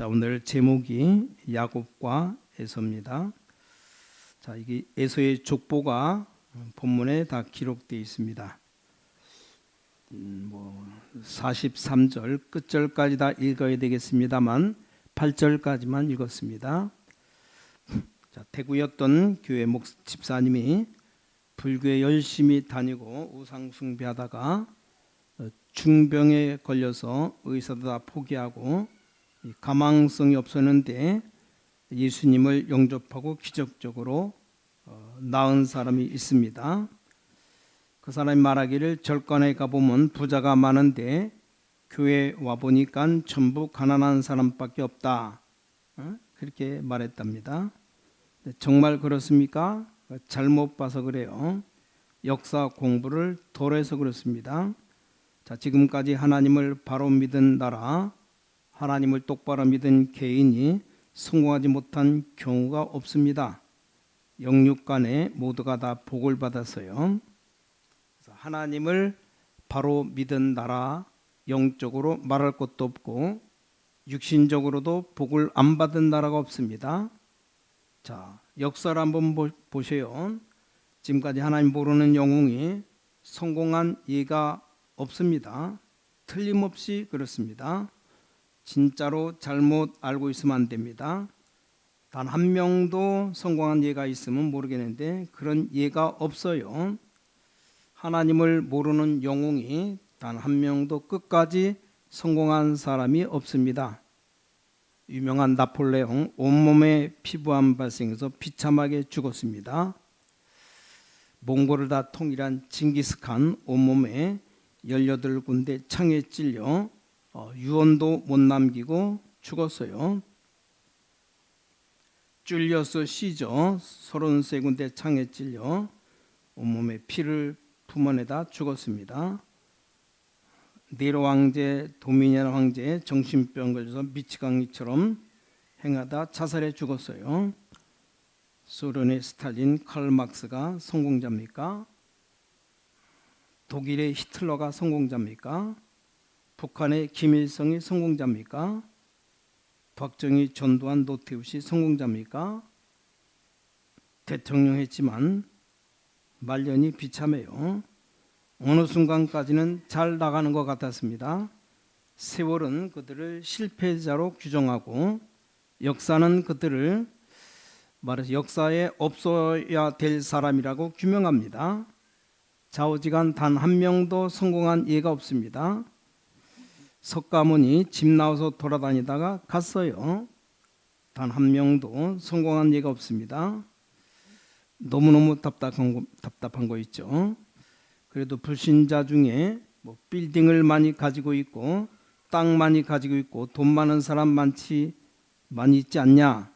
자, 오늘 제목이 야곱과 에서입니다. 자, 이게 에서의 족보가 본문에 다 기록되어 있습니다. 음, 뭐 43절 끝절까지 다 읽어야 되겠습니다만 8절까지만 읽었습니다. 자, 대구였던 교회 목 집사님이 불교에 열심히 다니고 우상 숭배하다가 어, 중병에 걸려서 의사도 다 포기하고 이 가망성이 없었는데 예수님을 영접하고 기적적으로 어, 나은 사람이 있습니다. 그 사람이 말하기를 절간에 가보면 부자가 많은데 교회 와 보니까 전부 가난한 사람밖에 없다. 어? 그렇게 말했답니다. 네, 정말 그렇습니까? 잘못 봐서 그래요. 역사 공부를 덜 해서 그렇습니다. 자, 지금까지 하나님을 바로 믿은 나라, 하나님을 똑바로 믿은 개인이 성공하지 못한 경우가 없습니다. 영육간에 모두가 다 복을 받았어요. 하나님을 바로 믿은 나라, 영적으로 말할 것도 없고 육신적으로도 복을 안 받은 나라가 없습니다. 자, 역사를 한번 보, 보세요. 지금까지 하나님 모르는 영웅이 성공한 예가 없습니다. 틀림없이 그렇습니다. 진짜로 잘못 알고 있으면 안 됩니다. 단 한 명도 성공한 예가 있으면 모르겠는데 그런 예가 없어요. 하나님을 모르는 영웅이 단 한 명도 끝까지 성공한 사람이 없습니다. 유명한 나폴레옹 온몸에 피부암 발생해서 비참하게 죽었습니다. 몽골을 다 통일한 징기스칸 온몸에 18군데 창에 찔려 어, 유언도 못 남기고 죽었어요. 쫄려서 시저 33군데 창에 찔려 온몸에 피를 품어내다 죽었습니다. 네로 왕제, 도미니안 황제 정신병 걸려서 미치광이처럼 행하다 자살해 죽었어요. 소련의 스탈린, 칼 막스가 성공자입니까? 독일의 히틀러가 성공자입니까? 북한의 김일성이 성공자입니까? 박정희, 전두환, 노태우시 성공자입니까? 대통령 했지만 말년이 비참해요. 어느 순간까지는 잘 나가는 것 같았습니다. 세월은 그들을 실패자로 규정하고 역사는 그들을 말해서 역사에 없어야 될 사람이라고 규명합니다. 좌우지간 단 한 명도 성공한 예가 없습니다. 석가모니 집 나와서 돌아다니다가 갔어요. 단 한 명도 성공한 예가 없습니다. 너무너무 답답한 거, 답답한 거 있죠. 그래도 불신자 중에 뭐 빌딩을 많이 가지고 있고 땅 많이 가지고 있고 돈 많은 사람 많지 많이 있지 않냐?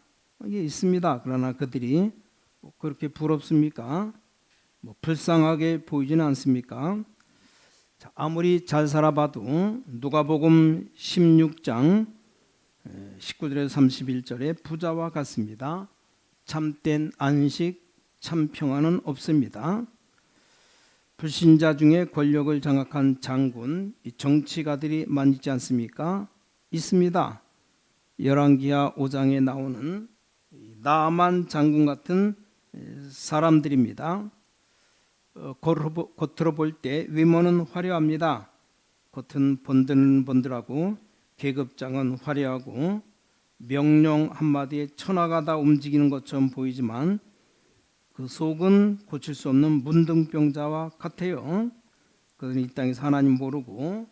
이게 있습니다. 그러나 그들이 뭐 그렇게 부럽습니까? 뭐 불쌍하게 보이지는 않습니까? 자, 아무리 잘 살아봐도 누가복음 16장 19절에서 31절에 부자와 같습니다. 참된 안식, 참 평안은 없습니다. 불신자 중에 권력을 장악한 장군, 정치가들이 많지 않습니까? 있습니다. 열왕기하 5장에 나오는 나만 장군 같은 사람들입니다. 어, 겉으로 볼 때 외모는 화려합니다. 겉은 번들번들하고 계급장은 화려하고 명령 한마디에 천하가 다 움직이는 것처럼 보이지만 그 속은 고칠 수 없는 문둥병자와 같아요. 그들은 이 땅에서 하나님 모르고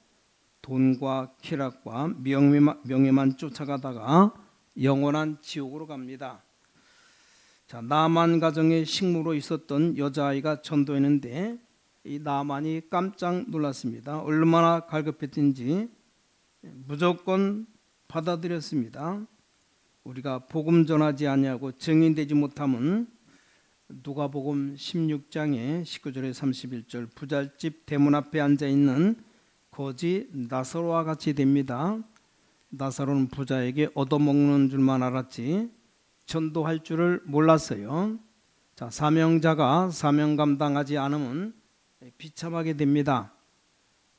돈과 쾌락과 명예만, 명예만 쫓아가다가 영원한 지옥으로 갑니다. 자, 나만 가정에 식무로 있었던 여자아이가 전도했는데 이 나만이 깜짝 놀랐습니다. 얼마나 갈급했든지 무조건 받아들였습니다. 우리가 복음 전하지 아니하고 증인되지 못하면 누가복음 16장에 19절에 31절 부잣집 대문 앞에 앉아 있는 거지 나사로와 같이 됩니다. 나사로는 부자에게 얻어먹는 줄만 알았지 전도할 줄을 몰랐어요. 자, 사명자가 사명 감당하지 않으면 비참하게 됩니다.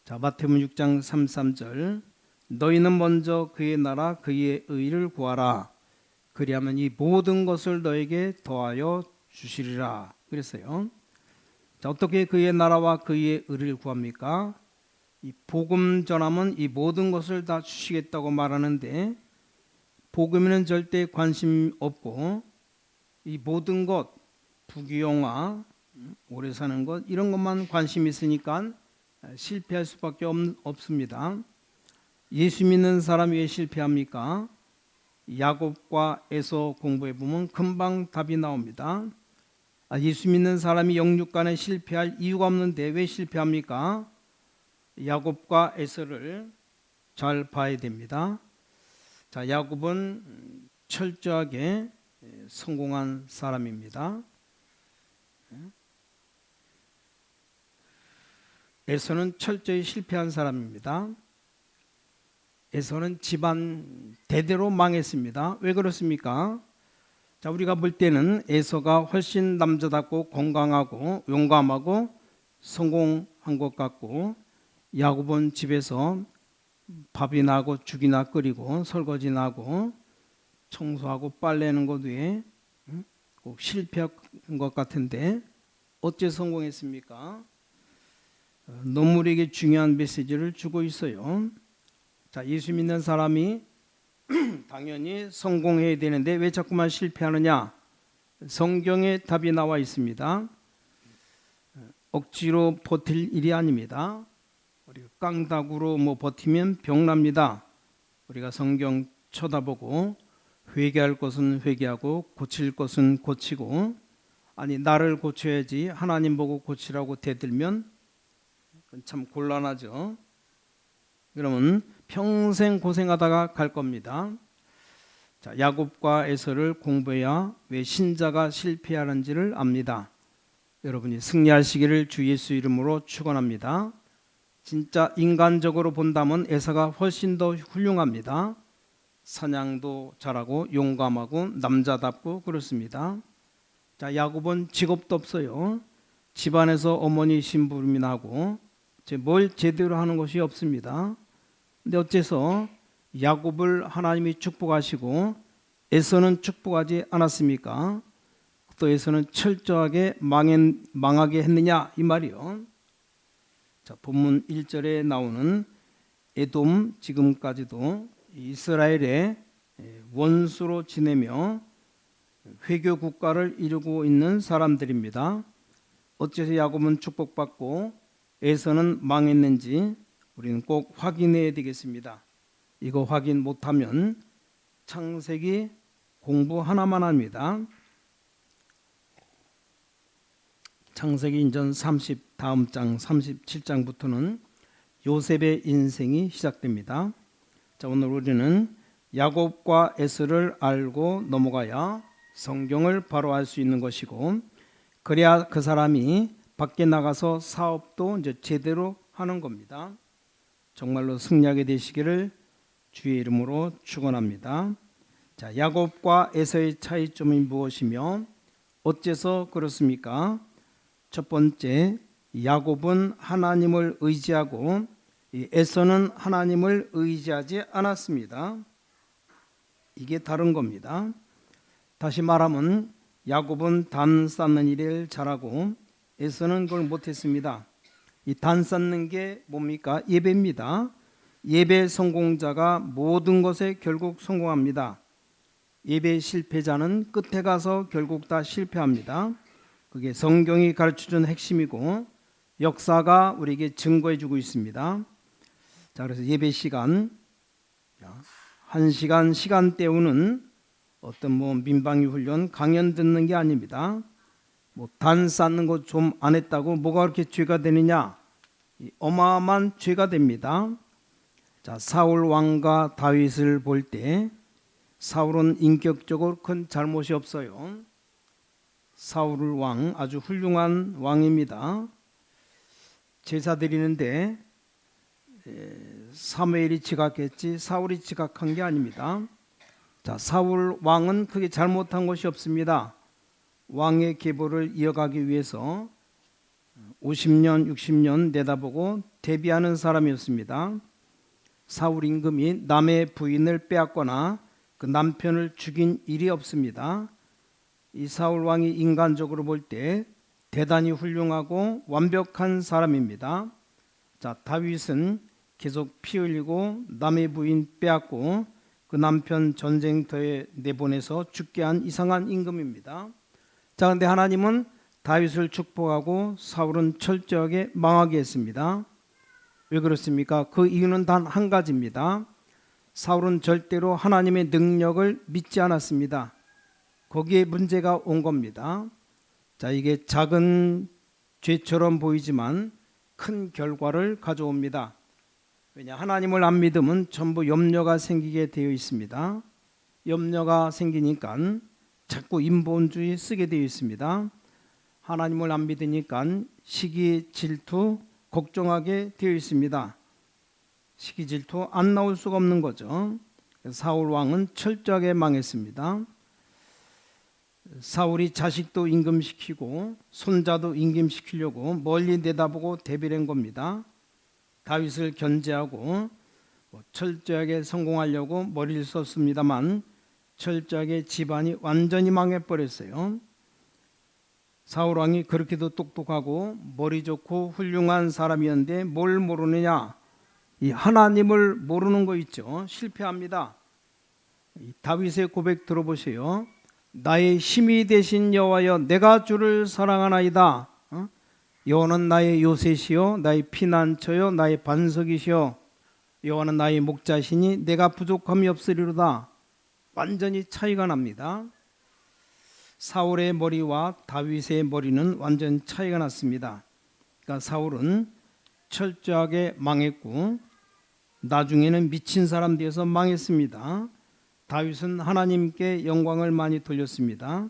자, 마태복음 6장 33절 너희는 먼저 그의 나라 그의 의를 구하라. 그리하면 이 모든 것을 너에게 더하여 주시리라. 그랬어요. 자, 어떻게 그의 나라와 그의 의를 구합니까? 이 복음 전하면 이 모든 것을 다 주시겠다고 말하는데 복음에는 절대 관심 없고 이 모든 것 부귀영화 음, 오래 사는 것 이런 것만 관심 있으니까 실패할 수밖에 없, 없습니다. 예수 믿는 사람이 왜 실패합니까? 야곱과 에서 공부해 보면 금방 답이 나옵니다. 아, 예수 믿는 사람이 영육간에 실패할 이유가 없는데 왜 실패합니까? 야곱과 에서를 잘 봐야 됩니다. 자, 야곱은 철저하게 성공한 사람입니다. 에서는 철저히 실패한 사람입니다. 에서는 집안 대대로 망했습니다. 왜 그렇습니까? 자, 우리가 볼 때는 에서가 훨씬 남자답고 건강하고 용감하고 성공한 것 같고 야곱은 집에서 밥이 나고 죽이나 끓이고 설거지나 하고 청소하고 빨래는 것 외에 꼭 실패한 것 같은데 어째 성공했습니까? 어, 너무에게 중요한 메시지를 주고 있어요. 자, 예수 믿는 사람이 당연히 성공해야 되는데 왜 자꾸만 실패하느냐? 성경에 답이 나와 있습니다. 억지로 버틸 일이 아닙니다. 우리가 깡다구로 뭐 버티면 병납니다. 우리가 성경 쳐다보고 회개할 것은 회개하고 고칠 것은 고치고 아니 나를 고쳐야지 하나님 보고 고치라고 대들면 참 곤란하죠. 그러면 평생 고생하다가 갈 겁니다. 자, 야곱과 에서를 공부해야 왜 신자가 실패하는지를 압니다. 여러분이 승리하시기를 주 예수 이름으로 축원합니다. 진짜 인간적으로 본다면 에서가 훨씬 더 훌륭합니다. 사냥도 잘하고 용감하고 남자답고 그렇습니다. 자, 야곱은 직업도 없어요. 집안에서 어머니 심부름이 나고 뭘 제대로 하는 것이 없습니다. 근데 어째서 야곱을 하나님이 축복하시고 에서는 축복하지 않았습니까? 또 에서는 철저하게 망하게 했느냐 이 말이요. 자, 본문 1절에 나오는 에돔 지금까지도 이스라엘의 원수로 지내며 회교 국가를 이루고 있는 사람들입니다. 어째서 야곱은 축복받고 에서는 망했는지 우리는 꼭 확인해야 되겠습니다. 이거 확인 못하면 창세기 공부 하나만 합니다. 창세기 인전 30 다음 장 37장부터는 요셉의 인생이 시작됩니다. 자, 오늘 우리는 야곱과 에스를 알고 넘어가야 성경을 바로 알 수 있는 것이고 그래야 그 사람이 밖에 나가서 사업도 이제 제대로 하는 겁니다. 정말로 승리하게 되시기를 주의 이름으로 축원합니다. 자, 야곱과 에서의 차이점이 무엇이며 어째서 그렇습니까? 첫 번째, 야곱은 하나님을 의지하고 에서는 하나님을 의지하지 않았습니다. 이게 다른 겁니다. 다시 말하면 야곱은 단 쌓는 일을 잘하고 에서는 그걸 못했습니다. 이 단 쌓는 게 뭡니까? 예배입니다. 예배 성공자가 모든 것에 결국 성공합니다. 예배 실패자는 끝에 가서 결국 다 실패합니다. 그게 성경이 가르쳐 준 핵심이고 역사가 우리에게 증거해 주고 있습니다. 자, 그래서 예배 시간 한 시간 시간 때우는 어떤 뭐 민방위 훈련 강연 듣는 게 아닙니다. 뭐 단 쌓는 거 좀 안 했다고 뭐가 그렇게 죄가 되느냐? 어마어마한 죄가 됩니다. 자, 사울 왕과 다윗을 볼 때 사울은 인격적으로 큰 잘못이 없어요. 사울 왕 아주 훌륭한 왕입니다. 제사 드리는데 사무엘이 지각했지 사울이 지각한 게 아닙니다. 자, 사울 왕은 크게 잘못한 것이 없습니다. 왕의 계보를 이어가기 위해서 50년, 60년 내다보고 대비하는 사람이었습니다. 사울 임금이 남의 부인을 빼앗거나 그 남편을 죽인 일이 없습니다. 이 사울 왕이 인간적으로 볼 때 대단히 훌륭하고 완벽한 사람입니다. 자, 다윗은 계속 피 흘리고 남의 부인 빼앗고 그 남편 전쟁터에 내보내서 죽게 한 이상한 임금입니다. 자, 근데 하나님은 다윗을 축복하고 사울은 철저하게 망하게 했습니다. 왜 그렇습니까? 그 이유는 단 한 가지입니다. 사울은 절대로 하나님의 능력을 믿지 않았습니다. 거기에 문제가 온 겁니다. 자, 이게 작은 죄처럼 보이지만 큰 결과를 가져옵니다. 왜냐 하나님을 안 믿으면 전부 염려가 생기게 되어 있습니다. 염려가 생기니까 자꾸 인본주의 쓰게 되어 있습니다. 하나님을 안 믿으니까 시기 질투 걱정하게 되어 있습니다. 시기 질투 안 나올 수가 없는 거죠. 사울 왕은 철저하게 망했습니다. 사울이 자식도 임금시키고 손자도 임금시키려고 멀리 내다보고 대비한 겁니다. 다윗을 견제하고 뭐 철저하게 성공하려고 머리를 썼습니다만 철저하게 집안이 완전히 망해버렸어요. 사울 왕이 그렇게도 똑똑하고 머리 좋고 훌륭한 사람이었는데 뭘 모르느냐? 이 하나님을 모르는 거 있죠. 실패합니다. 이 다윗의 고백 들어보세요. 나의 힘이 되신 여호와여 내가 주를 사랑하나이다. 어? 여호와는 나의 요새시요 나의 피난처요 나의 반석이시요 여호와는 나의 목자시니 내가 부족함이 없으리로다. 완전히 차이가 납니다. 사울의 머리와 다윗의 머리는 완전 차이가 났습니다. 그러니까 사울은 철저하게 망했고 나중에는 미친 사람 되어서 망했습니다. 다윗은 하나님께 영광을 많이 돌렸습니다.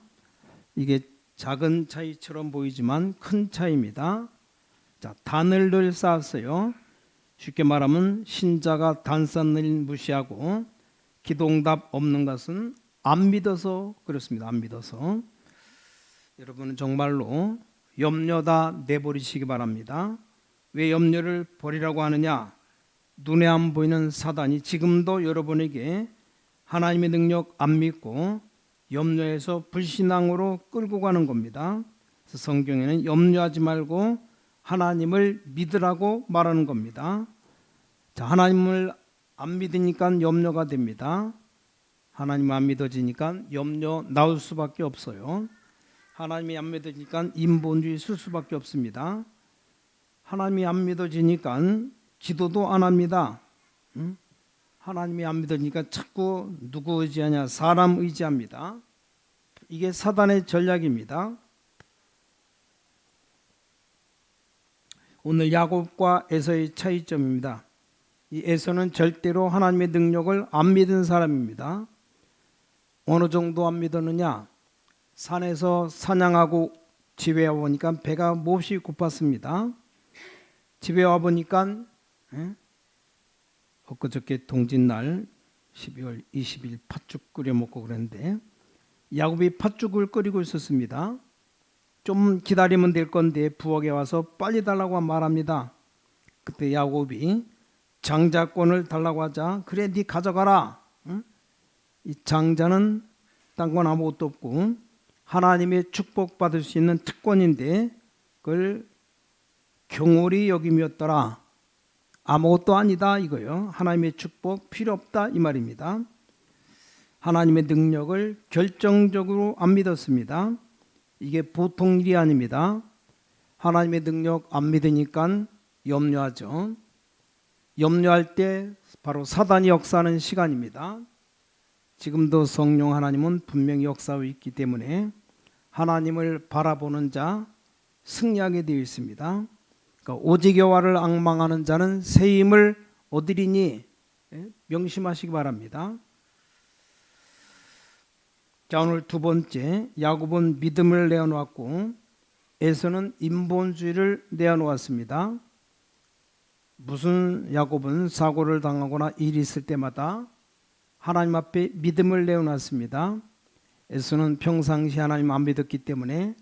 이게 작은 차이처럼 보이지만 큰 차이입니다. 자, 단을 늘 쌓았어요. 쉽게 말하면 신자가 단산을 무시하고 기동답 없는 것은 안 믿어서 그렇습니다. 안 믿어서 여러분은 정말로 염려 다 내버리시기 바랍니다. 왜 염려를 버리라고 하느냐? 눈에 안 보이는 사단이 지금도 여러분에게 하나님의 능력 안 믿고 염려해서 불신앙으로 끌고 가는 겁니다. 그래서 성경에는 염려하지 말고 하나님을 믿으라고 말하는 겁니다. 자, 하나님을 안 믿으니까 염려가 됩니다. 하나님 안 믿어지니까 염려 나올 수밖에 없어요. 하나님이 안 믿어지니까 인본주의 쓸 수밖에 없습니다. 하나님이 안 믿어지니까 기도도 안 합니다. 응? 하나님이 안 믿으니까 자꾸 누구 의지하냐 사람 의지합니다. 이게 사단의 전략입니다. 오늘 야곱과 에서의 차이점입니다. 이 에서는 절대로 하나님의 능력을 안 믿은 사람입니다. 어느 정도 안 믿었느냐? 산에서 사냥하고 집에 와 보니까 배가 몹시 고팠습니다. 집에 와 보니까 예? 엊그저께 동짓날 12월 20일 팥죽 끓여 먹고 그랬는데 야곱이 팥죽을 끓이고 있었습니다. 좀 기다리면 될 건데 부엌에 와서 빨리 달라고 말합니다. 그때 야곱이 장자권을 달라고 하자 그래 네 가져가라. 응? 이 장자는 딴 건 아무것도 없고 하나님의 축복 받을 수 있는 특권인데 그걸 경홀히 여김이었더라. 아무것도 아니다 이거요. 하나님의 축복 필요 없다 이 말입니다. 하나님의 능력을 결정적으로 안 믿었습니다. 이게 보통 일이 아닙니다. 하나님의 능력 안 믿으니까 염려하죠. 염려할 때 바로 사단이 역사하는 시간입니다. 지금도 성령 하나님은 분명히 역사하고 있기 때문에 하나님을 바라보는 자 승리하게 되어 있습니다. 그러니까 오직 여호와를 앙망하는 자는 새 힘을 얻으리니 예? 명심하시기 바랍니다. 자 오늘 두 번째 야곱은 믿음을 내어놓았고 에서는 인본주의를 내어놓았습니다. 무슨 야곱은 사고를 당하거나 일이 있을 때마다 하나님 앞에 믿음을 내어놨습니다. 에서는 평상시 하나님 안 믿었기 때문에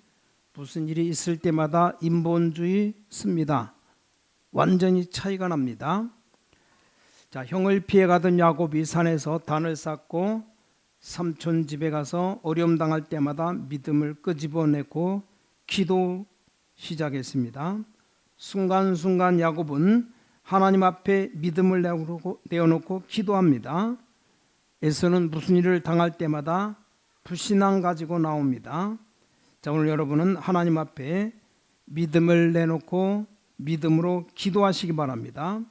무슨 일이 있을 때마다 인본주의 씁니다. 완전히 차이가 납니다. 자, 형을 피해 가던 야곱이 산에서 단을 쌓고 삼촌 집에 가서 어려움 당할 때마다 믿음을 끄집어내고 기도 시작했습니다. 순간순간 야곱은 하나님 앞에 믿음을 내어놓고 기도합니다. 에서는 무슨 일을 당할 때마다 불신앙 가지고 나옵니다. 자, 오늘 여러분은 하나님 앞에 믿음을 내놓고 믿음으로 기도하시기 바랍니다.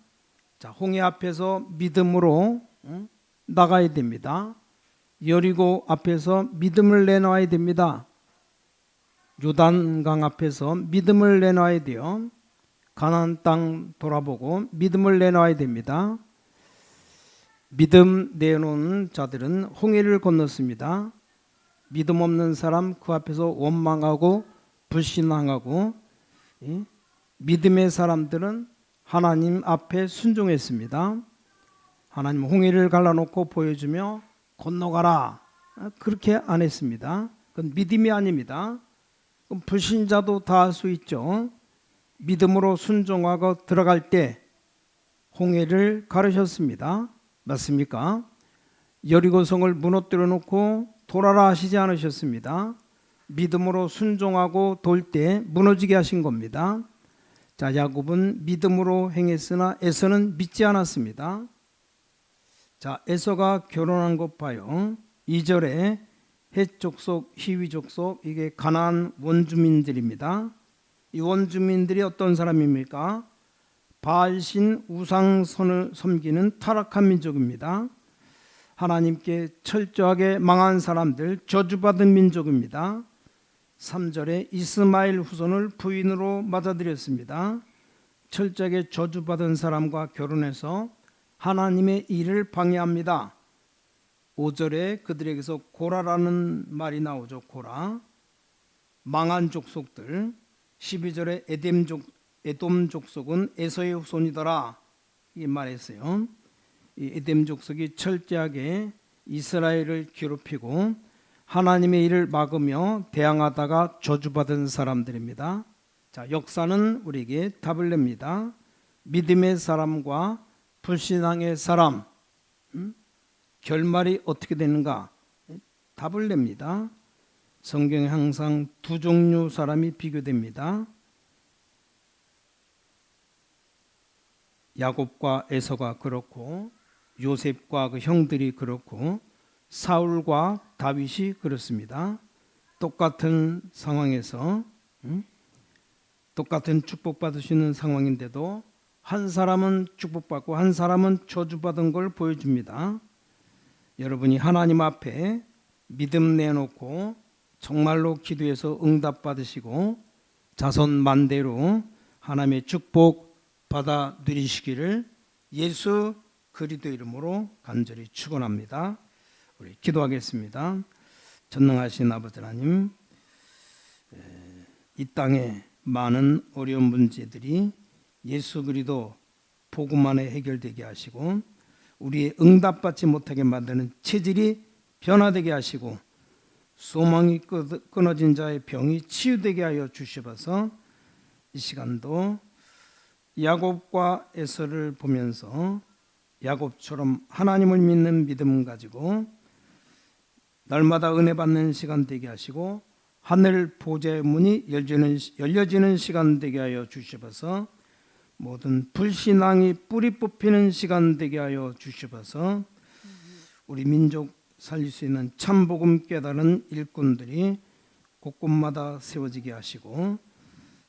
자, 홍해 앞에서 믿음으로 응? 나가야 됩니다. 여리고 앞에서 믿음을 내놔야 됩니다. 요단강 앞에서 믿음을 내놔야 돼요. 가나안 땅 돌아보고 믿음을 내놔야 됩니다. 믿음 내놓은 자들은 홍해를 건넜습니다. 믿음 없는 사람 그 앞에서 원망하고 불신앙하고 예? 믿음의 사람들은 하나님 앞에 순종했습니다. 하나님 홍해를 갈라놓고 보여주며 건너가라 아, 그렇게 안 했습니다. 그건 믿음이 아닙니다. 그럼 불신자도 다 할 수 있죠. 믿음으로 순종하고 들어갈 때 홍해를 가르셨습니다. 맞습니까? 여리고성을 무너뜨려 놓고 돌아라 하시지 않으셨습니다. 믿음으로 순종하고 돌 때 무너지게 하신 겁니다. 자, 야곱은 믿음으로 행했으나 에서는 믿지 않았습니다. 자, 에서가 결혼한 것 봐요. 2절에 헷 족속, 히위 족속 이게 가나안 원주민들입니다. 이 원주민들이 어떤 사람입니까? 바알신 우상선을 섬기는 타락한 민족입니다. 하나님께 철저하게 망한 사람들, 저주받은 민족입니다. 3절에 이스마엘 후손을 부인으로 맞아들였습니다. 철저하게 저주받은 사람과 결혼해서 하나님의 일을 방해합니다. 5절에 그들에게서 고라라는 말이 나오죠. 고라. 망한 족속들. 12절에 에뎀족 에돔 족속은 에서의 후손이더라. 이 말했어요. 이 에뎀 족속이 철저하게 이스라엘을 괴롭히고 하나님의 일을 막으며 대항하다가 저주받은 사람들입니다. 자, 역사는 우리에게 답을 냅니다. 믿음의 사람과 불신앙의 사람 음? 결말이 어떻게 되는가 답을 냅니다. 성경에 항상 두 종류 사람이 비교됩니다. 야곱과 에서가 그렇고 요셉과 그 형들이 그렇고 사울과 다윗이 그렇습니다. 똑같은 상황에서 음? 똑같은 축복받으시는 상황인데도 한 사람은 축복받고 한 사람은 저주받은 걸 보여줍니다. 여러분이 하나님 앞에 믿음 내놓고 정말로 기도해서 응답 받으시고 자손 만대로 하나님의 축복 받아 누리시기를 예수 그리도 이름으로 간절히 축원합니다. 우리 기도하겠습니다. 전능하신 아버지 하나님, 이 땅에 많은 어려운 문제들이 예수 그리도 복음 안에 해결되게 하시고 우리의 응답받지 못하게 만드는 체질이 변화되게 하시고 소망이 끊어진 자의 병이 치유되게 하여 주시어서 이 시간도 야곱과 에서를 보면서 야곱처럼 하나님을 믿는 믿음 가지고 날마다 은혜 받는 시간 되게 하시고 하늘 보좌의 문이 열리는, 열려지는 시간 되게 하여 주시어서. 모든 불신앙이 뿌리 뽑히는 시간 되게 하여 주시어서. 우리 민족 살릴 수 있는 참 복음 깨달은 일꾼들이 곳곳마다 세워지게 하시고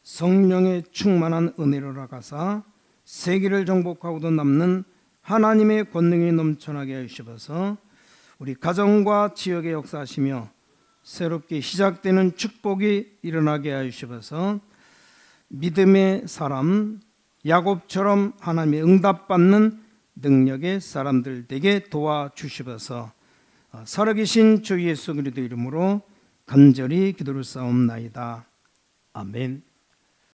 성령의 충만한 은혜로 나가사 세계를 정복하고도 남는 하나님의 권능이 넘쳐나게 하시어서 우리 가정과 지역에 역사하시며 새롭게 시작되는 축복이 일어나게 하시어서 믿음의 사람 야곱처럼 하나님의 응답받는 능력의 사람들 되게 도와주시어서 살아계신 주 예수 그리스도 이름으로 간절히 기도를 싸움나이다. 아멘.